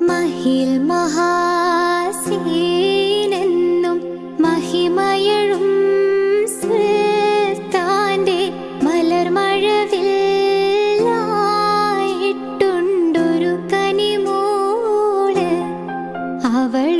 മഹിൽ മഹാസീനെന്നും മഹിമയഴും സുൽത്താന്റെ മലർമഴവില്ലായിട്ടുണ്ടൊരു കനിമോൾ അവളുടെ